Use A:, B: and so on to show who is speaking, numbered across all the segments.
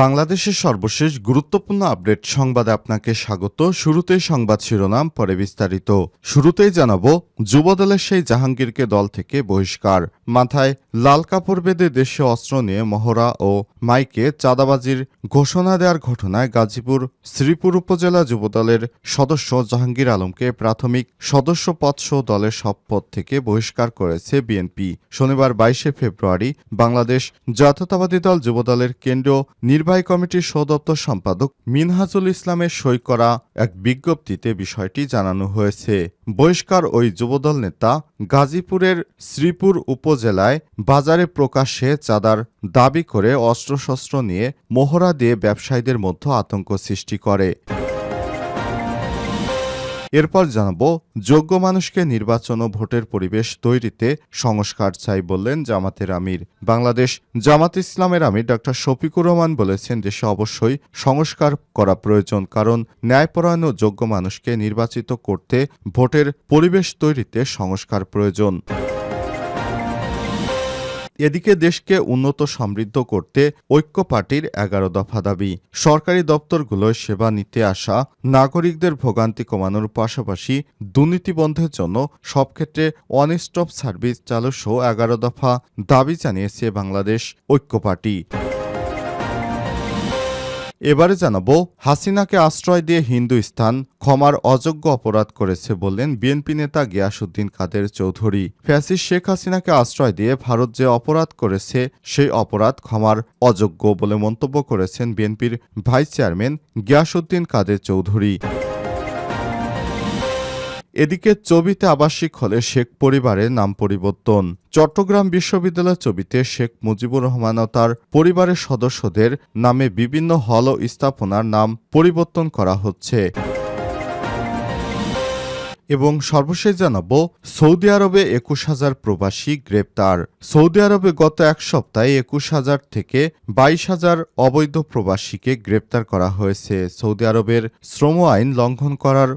A: বাংলাদেশের সর্বশেষ গুরুত্বপূর্ণ আপডেট সংবাদে আপনাকে স্বাগত। শুরুতেই সংবাদ শিরোনাম, পরে বিস্তারিত। শুরুতেই জানাব, যুবদলের সেই জাহাঙ্গীরকে দল থেকে বহিষ্কার। মাথায় লাল কাপড় বেঁধে দেশে অস্ত্র নিয়ে মহড়া ও মাইকে চাঁদাবাজির ঘোষণা দেওয়ার ঘটনায় গাজীপুর, শ্রীপুর উপজেলা যুবদলের সদস্য জাহাঙ্গীর আলমকে প্রাথমিক সদস্য পদসহ দলের সব পদ থেকে বহিষ্কার করেছে বিএনপি। শনিবার বাইশে ফেব্রুয়ারি বাংলাদেশ জাতীয়তাবাদী দল যুবদলের কেন্দ্রীয় নির্বাহী কমিটির সদপ্তর সম্পাদক মিনহাজুল ইসলামের সই করা এক বিজ্ঞপ্তিতে বিষয়টি জানানো হয়েছে। বহিষ্কার ওই যুবদল নেতা গাজীপুরের শ্রীপুর উপজেলায় বাজারে প্রকাশ্যে চাঁদার দাবি করে অস্ত্রশস্ত্র নিয়ে মোহরা দিয়ে ব্যবসায়ীদের মধ্যে আতঙ্ক সৃষ্টি করে। এরপর জানাব, যোগ্য মানুষকে নির্বাচন ও ভোটের পরিবেশ তৈরিতে সংস্কার চাই বললেন জামাতের আমির। বাংলাদেশ জামাত ইসলামের আমির ডক্টর শফিকুর রহমান বলেছেন দেশে অবশ্যই সংস্কার করা প্রয়োজন, কারণ ন্যায়পরায়ণ ও যোগ্য মানুষকে নির্বাচিত করতে ভোটের পরিবেশ তৈরিতে সংস্কার প্রয়োজন। এদিকে দেশকে উন্নত সমৃদ্ধ করতে ঐক্য পার্টির এগারো দফা দাবি। সরকারি দপ্তরগুলোয় সেবা নিতে আসা নাগরিকদের ভোগান্তি কমানোর পাশাপাশি দুর্নীতি বন্ধের জন্য সব ক্ষেত্রে ওয়ান স্টপ সার্ভিস চালু সহ এগারো দফা দাবি জানিয়েছে বাংলাদেশ ঐক্য পার্টি। এবারে জানাব, হাসিনাকে আশ্রয় দিয়ে হিন্দুস্তান ক্ষমার অযোগ্য অপরাধ করেছে বললেন বিএনপি নেতা গিয়াসুদ্দিন কাদের চৌধুরী। ফ্যাসিস শেখ হাসিনাকে আশ্রয় দিয়ে ভারত যে অপরাধ করেছে, সেই অপরাধ ক্ষমার অযোগ্য বলে মন্তব্য করেছেন বিএনপির ভাইস চেয়ারম্যান গিয়াসুদ্দিন কাদের চৌধুরী। এদিকে চবিতে আবাসিক হলে শেখ পরিবারের নাম পরিবর্তন। চট্টগ্রাম বিশ্ববিদ্যালয় চবিতে শেখ মুজিবুর রহমান তার পরিবারের সদস্যদের নামে বিভিন্ন হল ও স্থাপনার নাম পরিবর্তন করা হচ্ছে। এবং সর্বশেষ জানাব, সৌদি আরবে একুশ হাজার প্রবাসী গ্রেপ্তার। সৌদি আরবে গত এক সপ্তাহে একুশ হাজার থেকে বাইশ হাজার অবৈধ প্রবাসীকে গ্রেপ্তার করা হয়েছে। সৌদি আরবের শ্রম আইন লঙ্ঘন করার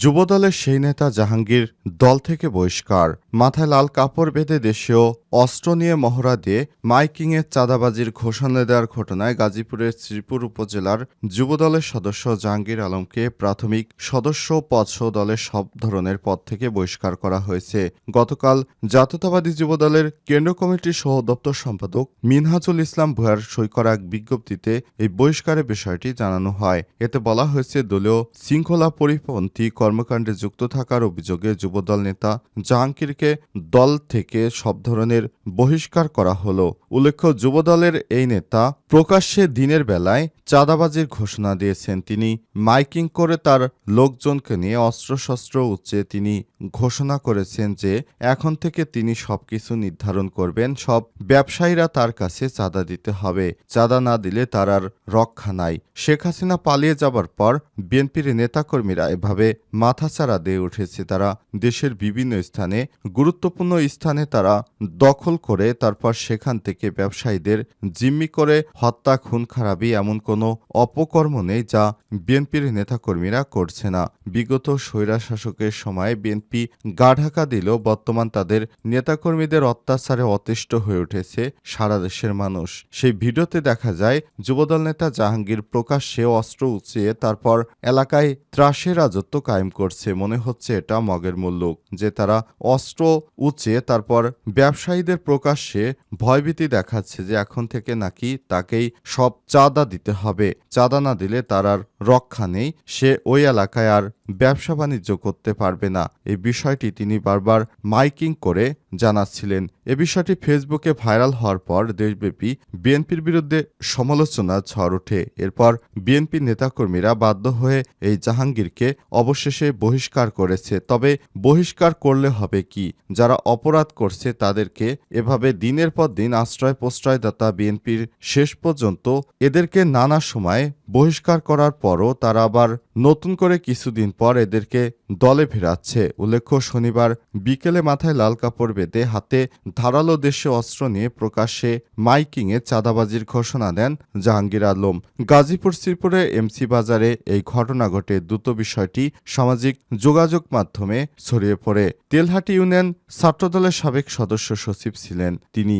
A: যুবদলের সেই নেতা জাহাঙ্গীর দল থেকে বহিষ্কার। মাথায় লাল কাপড় বেঁধে দেশেও অস্ত্র নিয়ে মহড়া দিয়ে মাইকিংয়ের চাঁদাবাজির ঘোষণা দেওয়ার ঘটনায় গাজীপুরের শ্রীপুর উপজেলার যুবদলের সদস্য জাহাঙ্গীর আলমকে প্রাথমিক সদস্য পদসহ দলের সব ধরনের পদ থেকে বহিষ্কার করা হয়েছে। গতকাল জাতীয়তাবাদী যুবদলের কেন্দ্র কমিটির সহ দপ্তর সম্পাদক মিনহাজুল ইসলাম ভুয়ার সই করা এক বিজ্ঞপ্তিতে এই বহিষ্কারের বিষয়টি জানানো হয়। এতে বলা হয়েছে, দলীয় শৃঙ্খলা পরিপন্থী কর্মকাণ্ডে যুক্ত থাকার অভিযোগে যুবদল নেতা জাহাঙ্গীরকে দল থেকে সব ধরনের বহিষ্কার করা হলো। উল্লেখ্য, যুবদলের এই নেতা প্রকাশ্যে দিনের বেলায় চাঁদাবাজির ঘোষণা দিয়েছেন। তিনি মাইকিং করে তার লোকজনকে নিয়ে অস্ত্রশস্ত্র উচ্চে তিনি ঘোষণা করেছেন যে এখন থেকে তিনি সবকিছু নির্ধারণ করবেন, সব ব্যবসায়ীরা তার কাছে চাঁদা দিতে হবে। চাঁদা না দিলে তার আর রক্ষা নাই। শেখ হাসিনা পালিয়ে যাবার পর বিএনপির নেতাকর্মীরা এভাবে মাথাচাড়া দিয়ে উঠেছে তারা। দেশের বিভিন্ন স্থানে গুরুত্বপূর্ণ স্থানে তারা দখল করে, তারপর সেখান থেকে ব্যবসায়ীদের জিম্মি করে হত্যা খুন খারাপি এমন কোনো অপকর্ম নেই যা বিএনপির নেতাকর্মীরা করছে না। বিগত স্বৈরা শাসকের সময় বিএনপি গা ঢাকা দিলেও বর্তমান তাদের নেতাকর্মীদের অত্যাচারে অতিষ্ঠ হয়ে উঠেছে সারা দেশের মানুষ। সেই ভিডিওতে দেখা যায়, যুবদল নেতা জাহাঙ্গীর প্রকাশ্যে অস্ত্র উঁচিয়ে তারপর এলাকায় ত্রাসের রাজত্ব করছে। মনে হচ্ছে এটা মগের মুল্লুক যে তারা অস্ত্র উচে তারপর ব্যবসায়ীদের প্রকাশ্যে ভয়ভীতি দেখাচ্ছে যে এখন থেকে নাকি তাকেই সব চাঁদা দিতে হবে। চাঁদা না দিলে তার আর রক্ষা নেই, সে ওই এলাকায় আর ব্যবসা বাণিজ্য করতে পারবে না। এই বিষয়টি তিনি বারবার মাইকিং করে জানাচ্ছিলেন। এ বিষয়টি ফেসবুকে ভাইরাল হওয়ার পর দেশব্যাপী বিএনপির বিরুদ্ধে সমালোচনার ঝড় ওঠে। এরপর বিএনপি নেতাকর্মীরা বাধ্য হয়ে এই জাহাঙ্গীরকে অবশেষে বহিষ্কার করেছে। তবে বহিষ্কার করলে হবে কি? যারা অপরাধ করছে তাদেরকে এভাবে দিনের পর দিন আশ্রয় প্রশ্রয়দাতা বিএনপির শেষ পর্যন্ত এদেরকে নানা সময় বহিষ্কার করার পরও তারা আবার নতুন করে কিছুদিন পর এদেরকে দলে ফেরাচ্ছে। উল্লেখ্য, শনিবার বিকেলে মাথায় লাল কাপড় বেঁধে হাতে ধারালো দেশে অস্ত্র নিয়ে প্রকাশ্যে মাইকিংয়ে চাঁদাবাজির ঘোষণা দেন জাহাঙ্গীর আলম। গাজীপুর শ্রীপুরে এমসি বাজারে এই ঘটনা ঘটে। দ্রুত বিষয়টি সামাজিক যোগাযোগ মাধ্যমে ছড়িয়ে পড়ে। তেলহাটি ইউনিয়ন ছাত্রদলের সাবেক সদস্য সচিব ছিলেন তিনি।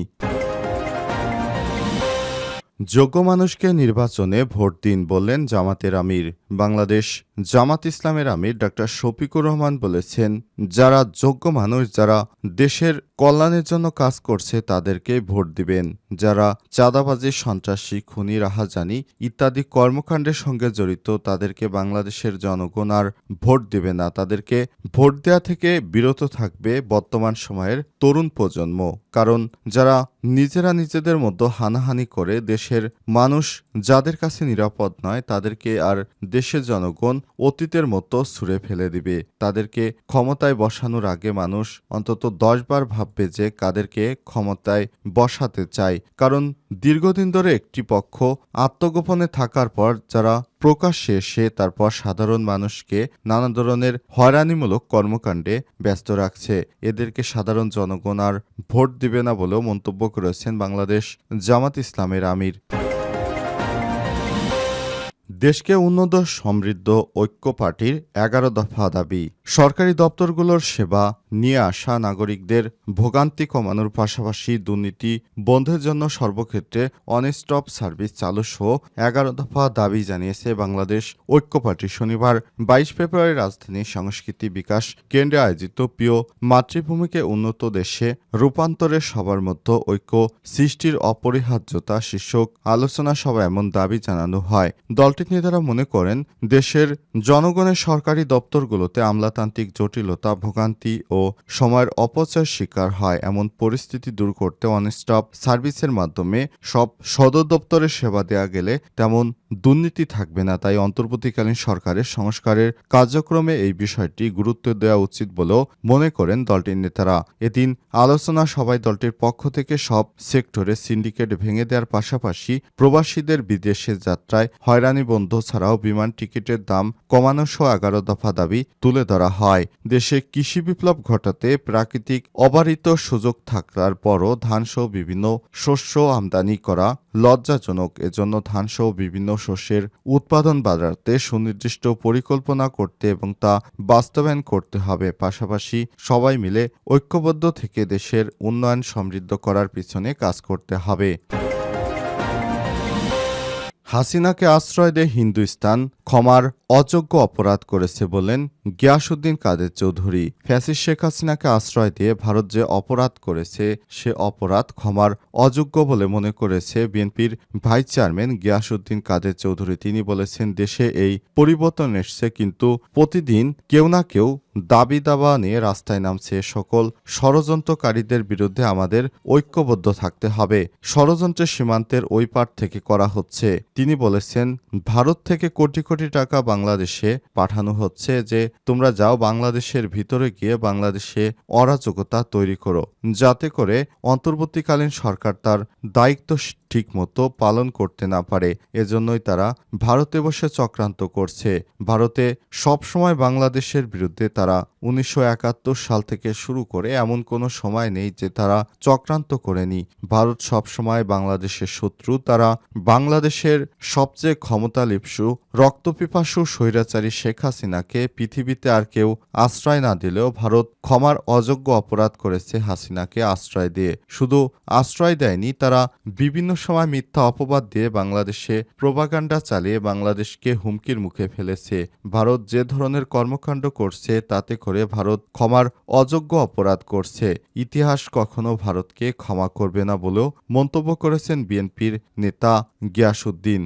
A: যোগ্য মানুষকে নির্বাচনে ভোট দিন বললেন জামাতের আমির। বাংলাদেশ জামাত ইসলামের আমির ডক্টর শফিকুর রহমান বলেছেন, যারা যোগ্য মানুষ, যারা দেশের কল্যাণের জন্য কাজ করছে তাদেরকে ভোট দিবেন। যারা চাঁদাবাজি, সন্ত্রাসী, খুনি, রাহাজানি ইত্যাদি কর্মকাণ্ডের সঙ্গে জড়িত তাদেরকে বাংলাদেশের জনগণ আর ভোট দেবে না। তাদেরকে ভোট দেওয়া থেকে বিরত থাকবে বর্তমান সময়ের তরুণ প্রজন্ম। কারণ যারা নিজেরা নিজেদের মধ্যে হানাহানি করে দেশের মানুষ যাদের কাছে নিরাপদ নয়, তাদেরকে আর দেশের জনগণ অতীতের মতো ছুঁড়ে ফেলে দিবে। তাদেরকে ক্ষমতায় বসানোর আগে মানুষ অন্তত দশবার ভাববে যে কাদেরকে ক্ষমতায় বসাতে চায়। কারণ দীর্ঘদিন ধরে একটি পক্ষ আত্মগোপনে থাকার পর যারা প্রকাশ্যে এসে তারপর সাধারণ মানুষকে নানা ধরনের হয়রানিমূলক কর্মকাণ্ডে ব্যস্ত রাখছে। এদেরকে সাধারণ জনগণ আর ভোট দিবে না বলেও মন্তব্য করেছেন বাংলাদেশ জামাত ইসলামের আমির। দেশকে উন্নত, সমৃদ্ধ, ঐক্য পার্টির এগারো দফা দাবি। সরকারি দপ্তরগুলোর সেবা নিয়ে আসা নাগরিকদের ভোগান্তি কমানোর পাশাপাশি দুর্নীতি বন্ধের জন্য সর্বক্ষেত্রে অন স্টপ সার্ভিস চালু সহ এগারো দফা দাবি জানিয়েছে বাংলাদেশ ঐক্য পার্টি। শনিবার বাইশ ফেব্রুয়ারি রাজধানী সংস্কৃতি বিকাশ কেন্দ্রে আয়োজিত প্রিয় মাতৃভূমিকে উন্নত দেশে রূপান্তরের সবার মধ্যে ঐক্য সৃষ্টির অপরিহার্যতা শীর্ষক আলোচনা সভায় এমন দাবি জানানো হয়। দলটির নেতারা মনে করেন, দেশের জনগণের সরকারি দপ্তরগুলোতে আমলাতান্ত্রিক জটিলতা, ভোগান্তি ও সময়ের অপচয়ের শিকার হয় এমন পরিস্থিতি দূর করতে অনস্টপ সার্ভিসের মাধ্যমে সব সদর দপ্তরে সেবা দেওয়া গেলে তেমন দুর্নীতি থাকবে না, তাই অন্তর্বর্তীকালীন সরকারের সংস্কারের কার্যক্রমে এই বিষয়টি গুরুত্ব দেওয়া উচিত বলেও মনে করেন দলটির নেতারা। এদিন আলোচনা সভায় দলটির পক্ষ থেকে সব সেক্টরে সিন্ডিকেট ভেঙে দেওয়ার পাশাপাশি প্রবাসীদের বিদেশে যাত্রায় হয়রানি বন্ধ ছাড়াও বিমান টিকিটের দাম কমানো সহ এগারো দফা দাবি তুলে ধরা হয়। দেশে কৃষি বিপ্লব ঘটাতে প্রাকৃতিক অবারিত সুযোগ থাকার পরও ধানসহ বিভিন্ন শস্য আমদানি করা লজ্জাজনক। এজন্য ধানসহ বিভিন্ন শস্যের উৎপাদন বাড়াতে সুনির্দিষ্ট পরিকল্পনা করতে এবং তা বাস্তবায়ন করতে হবে। পাশাপাশি সবাই মিলে ঐক্যবদ্ধ থেকে দেশের উন্নয়ন সমৃদ্ধ করার পিছনে কাজ করতে হবে। হাসিনাকে আশ্রয় দেয় হিন্দুস্তান, ক্ষমার অযোগ্য অপরাধ করেছে বলেন গিয়াসুদ্দিন কাদের চৌধুরী ফ্যাসিস শেখ হাসিনাকে আশ্রয় দিয়ে ভারত যে অপরাধ করেছে, সে অপরাধ ক্ষমার অযোগ্য বলে মনে করেছে বিএনপির ভাইস চেয়ারম্যান গিয়াসুদ্দিন কাদের চৌধুরী। তিনি বলেছেন, দেশে এই পরিবর্তন এসছে, কিন্তু প্রতিদিন কেউ না কেউ দাবি দাবা নিয়ে রাস্তায় নামছে। সকল ষড়যন্ত্রকারীদের বিরুদ্ধে আমাদের ঐক্যবদ্ধ থাকতে হবে। ষড়যন্ত্রের সীমান্তের ওই পার থেকে করা হচ্ছে। তিনি বলেছেন, ভারত থেকে কোটি কোটি টাকা বাংলাদেশে পাঠানো হচ্ছে যে তোমরা যাও বাংলাদেশের ভিতরে গিয়ে বাংলাদেশে অরাজকতা তৈরি করো, যাতে করে অন্তর্বর্তীকালীন সরকার তার দায়িত্ব ঠিকমতো পালন করতে না পারে। এজন্যই তারা ভারতে বসে চক্রান্ত করছে। ভারতে সবসময় বাংলাদেশের বিরুদ্ধে তারা উনিশশো সাল থেকে শুরু করে এমন কোনো সময় নেই যে তারা চক্রান্ত করেনি। ভারত সবসময় বাংলাদেশের শত্রু। তারা বাংলাদেশের সবচেয়ে ক্ষমতা লিপসু রক্তপিপাসু স্বৈরাচারী শেখ হাসিনাকে পৃথিবীতে আর কেউ আশ্রয় না দিলেও ভারত ক্ষমার অযোগ্য অপরাধ করেছে হাসিনাকে আশ্রয় দিয়ে। শুধু আশ্রয় দেয়নি, তারা বিভিন্ন সময় মিথ্যা অপবাদ দিয়ে বাংলাদেশে প্রোপাগান্ডা চালিয়ে বাংলাদেশকে হুমকির মুখে ফেলেছে। ভারত যে ধরনের কর্মকাণ্ড করছে, তাতে করে ভারত ক্ষমার অযোগ্য অপরাধ করছে। ইতিহাস কখনো ভারতকে ক্ষমা করবে না বলেও মন্তব্য করেছেন বিএনপির নেতা গিয়াসুদ্দিন